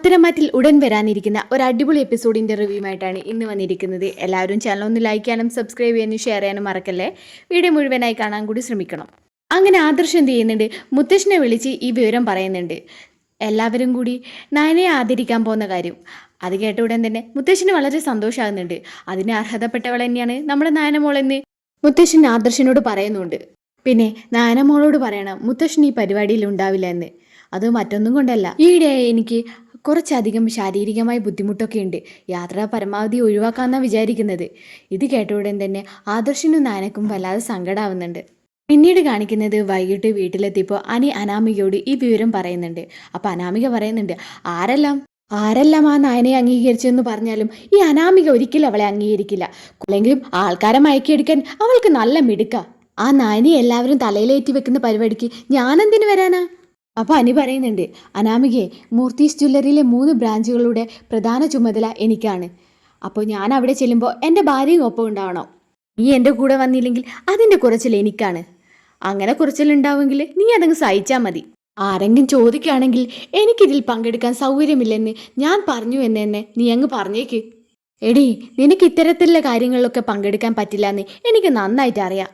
പത്തരമാറ്റിൽ ഉടൻ വരാനിരിക്കുന്ന ഒരു അടിപൊളി എപ്പിസോഡിന്റെ റിവ്യൂമായിട്ടാണ് ഇന്ന് വന്നിരിക്കുന്നത്. എല്ലാവരും ചാനൽ ഒന്ന് ലൈക്ക് ചെയ്യാനും സബ്സ്ക്രൈബ് ചെയ്യാനും ഷെയർ ചെയ്യാനും മറക്കല്ലേ? വീഡിയോ മുഴുവനായി കാണാൻ കൂടി ശ്രമിക്കണം. അങ്ങനെ ആദർശം എന്ത് ചെയ്യുന്നുണ്ട്? മുത്തശ്ശനെ വിളിച്ച് ഈ വിവരം പറയുന്നുണ്ട്. എല്ലാവരും കൂടി നയനയെ ആദരിക്കാൻ പോകുന്ന കാര്യം. അത് കേട്ട ഉടൻ തന്നെ മുത്തശ്ശന് വളരെ സന്തോഷമാകുന്നുണ്ട് അതിന് അർഹതപ്പെട്ടവൾ തന്നെയാണ് നമ്മുടെ നയനമോളെന്ന് മുത്തശ്ശൻ ആദർശനോട് പറയുന്നുണ്ട്. പിന്നെ നയനമോളോട് പറയണം മുത്തശ്ശൻ ഈ പരിപാടിയിൽ ഉണ്ടാവില്ല എന്ന്. അത് മറ്റൊന്നും കൊണ്ടല്ല. ഈയിടെ എനിക്ക് കുറച്ചധികം ശാരീരികമായ ബുദ്ധിമുട്ടൊക്കെ ഉണ്ട് യാത്ര പരമാവധി ഒഴിവാക്കാമെന്നാണ് വിചാരിക്കുന്നത്. ഇത് കേട്ട ഉടൻ തന്നെ ആദർശനും നാനക്കും വല്ലാതെ സങ്കടമാവുന്നുണ്ട് പിന്നീട് കാണിക്കുന്നത് വൈകിട്ട് വീട്ടിലെത്തിയപ്പോൾ അനി അനാമികയോട് ഈ വിവരം പറയുന്നുണ്ട്. അപ്പോൾ അനാമിക പറയുന്നുണ്ട് ആരെല്ലാം? ആരെല്ലാം ആ നായനെ അംഗീകരിച്ചെന്ന് പറഞ്ഞാലും ഈ അനാമിക ഒരിക്കലും അവളെ അംഗീകരിക്കില്ല. അല്ലെങ്കിലും ആൾക്കാരെ മയക്കിയെടുക്കാൻ അവൾക്ക് നല്ല മിടുക്ക. ആ നായനെ എല്ലാവരും തലയിലേറ്റി വെക്കുന്ന പരിപാടിക്ക് ഞാനെന്തിനു വരാനാ? അപ്പോൾ അനി പറയുന്നുണ്ട് അനാമികയെ മൂർത്തീസ് ജ്വല്ലറിയിലെ മൂന്ന് ബ്രാഞ്ചുകളുടെ പ്രധാന ചുമതല എനിക്കാണ്. അപ്പോൾ ഞാൻ അവിടെ ചെല്ലുമ്പോൾ എന്റെ ഭാര്യയും ഒപ്പം ഉണ്ടാവണം. നീ എന്റെ കൂടെ വന്നില്ലെങ്കിൽ അതിന്റെ കുറച്ചിൽ എനിക്കാണ്. അങ്ങനെ കുറച്ചിലുണ്ടാവുമെങ്കിൽ നീ അതങ്ങ് സഹിച്ചാൽ മതി. ആരെങ്കിലും ചോദിക്കുകയാണെങ്കിൽ എനിക്കിതിൽ പങ്കെടുക്കാൻ സൗകര്യമില്ലെന്ന് ഞാൻ പറഞ്ഞു എന്ന് തന്നെ നീ അങ്ങ് പറഞ്ഞേക്ക്. എടി നിനക്ക് ഇത്തരത്തിലുള്ള കാര്യങ്ങളിലൊക്കെ പങ്കെടുക്കാൻ പറ്റില്ല എന്ന് എനിക്ക് നന്നായിട്ട് അറിയാം.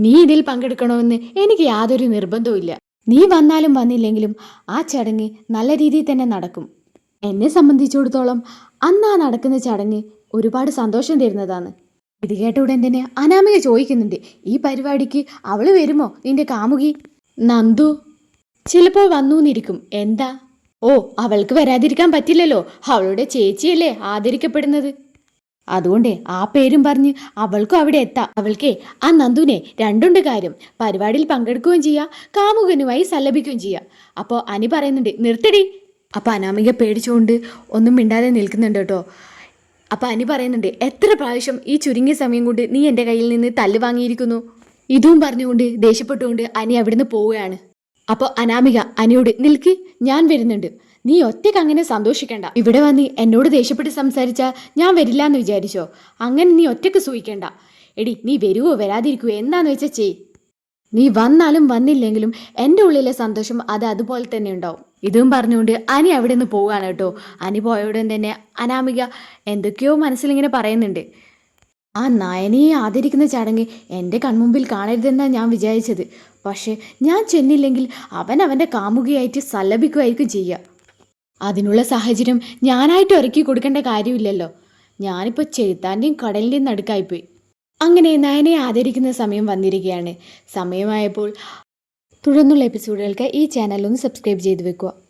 നീ ഇതിൽ പങ്കെടുക്കണമെന്ന് എനിക്ക് യാതൊരു നിർബന്ധവും നീ വന്നാലും വന്നില്ലെങ്കിലും ആ ചടങ്ങ് നല്ല രീതിയിൽ തന്നെ നടക്കും. എന്നെ സംബന്ധിച്ചിടത്തോളം അന്ന് ആ നടക്കുന്ന ചടങ്ങ് ഒരുപാട് സന്തോഷം തരുന്നതാണ്. ഇത് കേട്ട ഉടൻ തന്നെ അനാമിക ചോദിക്കുന്നുണ്ട് ഈ പരിപാടിക്ക് അവൾ വരുമോ? നിന്റെ കാമുകി? നന്ദു. ചിലപ്പോൾ വന്നു എന്നിരിക്കും എന്താ? ഓ അവൾക്ക് വരാതിരിക്കാൻ പറ്റില്ലല്ലോ. അവളുടെ ചേച്ചിയല്ലേ ആദരിക്കപ്പെടുന്നത്. അതുകൊണ്ട് ആ പേരും പറഞ്ഞ് അവൾക്കും അവിടെ എത്താം. അവൾക്കേ ആ നന്ദുനെ രണ്ടുണ്ട് കാര്യം. പരിപാടിയിൽ പങ്കെടുക്കുകയും ചെയ്യാം കാമുകനുമായി സല്ലപിക്കുകയും ചെയ്യാം. അപ്പോൾ അനി പറയുന്നുണ്ട് നിർത്തടി. അപ്പോൾ അനാമിക പേടിച്ചുകൊണ്ട് ഒന്നും മിണ്ടാതെ നിൽക്കുന്നുണ്ട് കേട്ടോ. അപ്പോൾ അനി പറയുന്നുണ്ട് എത്ര പ്രാവശ്യം ഈ ചുരുങ്ങിയ സമയം കൊണ്ട് നീ എന്റെ കയ്യിൽ നിന്ന് തല്ല് വാങ്ങിയിരിക്കുന്നു? ഇതും പറഞ്ഞുകൊണ്ട് ദേഷ്യപ്പെട്ടുകൊണ്ട് അനി അവിടുന്ന് പോവുകയാണ്. അപ്പോൾ അനാമിക അനിയോട് നിൽക്ക് ഞാൻ വരുന്നുണ്ട്. നീ ഒറ്റയ്ക്ക് അങ്ങനെ സന്തോഷിക്കണ്ട. ഇവിടെ വന്ന് എന്നോട് ദേഷ്യപ്പെട്ട് സംസാരിച്ച ഞാൻ വരില്ല എന്ന് വിചാരിച്ചോ? അങ്ങനെ നീ ഒറ്റയ്ക്ക് സൂഹിക്കണ്ട എടി നീ വരുവോ വരാതിരിക്കുവോ എന്താന്ന് വെച്ചാ ചെയ്. നീ വന്നാലും വന്നില്ലെങ്കിലും എന്റെ ഉള്ളിലെ സന്തോഷം അത് അതുപോലെ തന്നെ ഉണ്ടാവും. ഇതും പറഞ്ഞുകൊണ്ട് അനി അവിടെ നിന്ന് പോവുകയാണ് കേട്ടോ. അനി പോയോടൻ തന്നെ അനാമിക എന്തൊക്കെയോ മനസ്സിലിങ്ങനെ പറയുന്നുണ്ട്. ആ നയനയെ ആദരിക്കുന്ന ചടങ്ങ് എന്റെ കൺമുമ്പിൽ കാണരുതെന്നാണ് ഞാൻ വിചാരിച്ചത്. പക്ഷേ ഞാൻ ചെന്നില്ലെങ്കിൽ അവൻ അവന്റെ കാമുകിയായിട്ട് സല്ലപിക്കുമായിരിക്കും ചെയ്യുക. അതിനുള്ള സാഹചര്യം ഞാനായിട്ട് ഒരുക്കി കൊടുക്കേണ്ട കാര്യമില്ലല്ലോ. ഞാനിപ്പോൾ ചെറുത്താന്റെയും കടലിന്റെയും നടുക്കായിപ്പോയി. അങ്ങനെ നയനെ ആദരിക്കുന്ന സമയം വന്നിരിക്കുകയാണ്. സമയമായപ്പോൾ തുടർന്നുള്ള എപ്പിസോഡുകൾക്ക് ഈ ചാനൽ ഒന്ന് സബ്സ്ക്രൈബ് ചെയ്ത് വെക്കുക.